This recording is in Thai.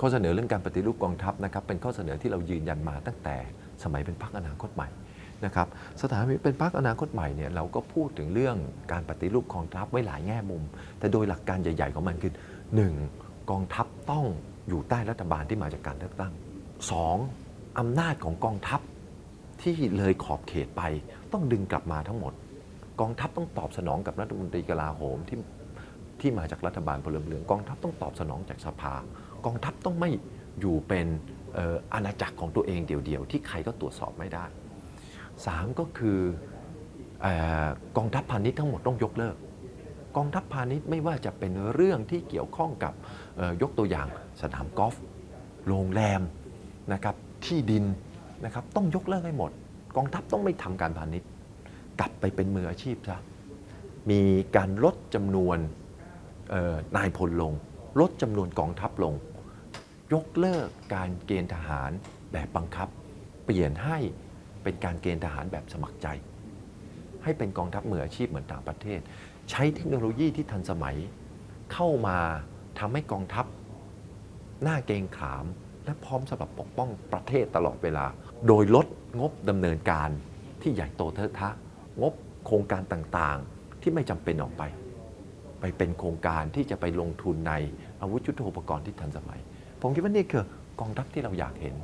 ข้อเสนอเรื่องการปฏิรูปกองทัพนะครับเป็นข้อเสนอที่เรายืนยันมาตั้งแต่สมัยเป็นพรรคอนาคตใหม่นะครับสถานีเป็นพรรคอนาคตใหม่เนี่ยเราก็พูดถึงเรื่องการปฏิรูปกองทัพไว้หลายแง่มุม แต่โดยหลักการใหญ่ ๆ ของมันคือ 1. กองทัพต้องอยู่ใต้รัฐบาลที่มาจากการเลือกตั้ง 2. อำนาจของกองทัพที่เลยขอบเขตไปต้องดึงกลับมาทั้งหมด กองทัพต้องตอบสนองกับรัฐมนตรีกลาโหมที่ ที่มาจากรัฐบาลพลเรือนกองทัพต้องตอบสนองจากสภา กองทัพต้องไม่อยู่เป็นอาณาจักรของตัวเองเดียวๆ ที่ใครก็ตรวจสอบไม่ได้ 3 ก็คืออกองทัพพาณิชย์ทั้งหมดต้องยกเลิก กองทัพพาณิชย์ไม่ว่าจะเป็นเรื่องที่เกี่ยวข้องกับยกตัวอย่างสนามกอล์ฟโรงแรมนะครับที่ดินนะครับต้องยกเลิกให้หมด กองทัพต้องไม่ทำการพาณิชย์ กลับไปเป็นมืออาชีพซะมีการลดจำนวน นายพลลง ลดจำนวนกองทัพลง ยกเลิกการเกณฑ์ทหารแบบบังคับ เปลี่ยนให้เป็นการเกณฑ์ทหารแบบสมัครใจ ให้เป็นกองทัพมืออาชีพเหมือนต่างประเทศ ใช้เทคโนโลยีที่ทันสมัยเข้ามาทำให้กองทัพหน้าเกงขาม และพร้อมสำหรับปกป้องประเทศตลอดเวลา โดยลดงบดำเนินการที่ใหญ่โตเทอะทะ งบโครงการต่างๆ ที่ไม่จำเป็นออกไป ไปเป็นโครงการที่จะไปลงทุนในอาวุธยุทโธปกรณ์ที่ทันสมัย ผมคิดว่านี่คือกองทัพที่เราอยากเห็น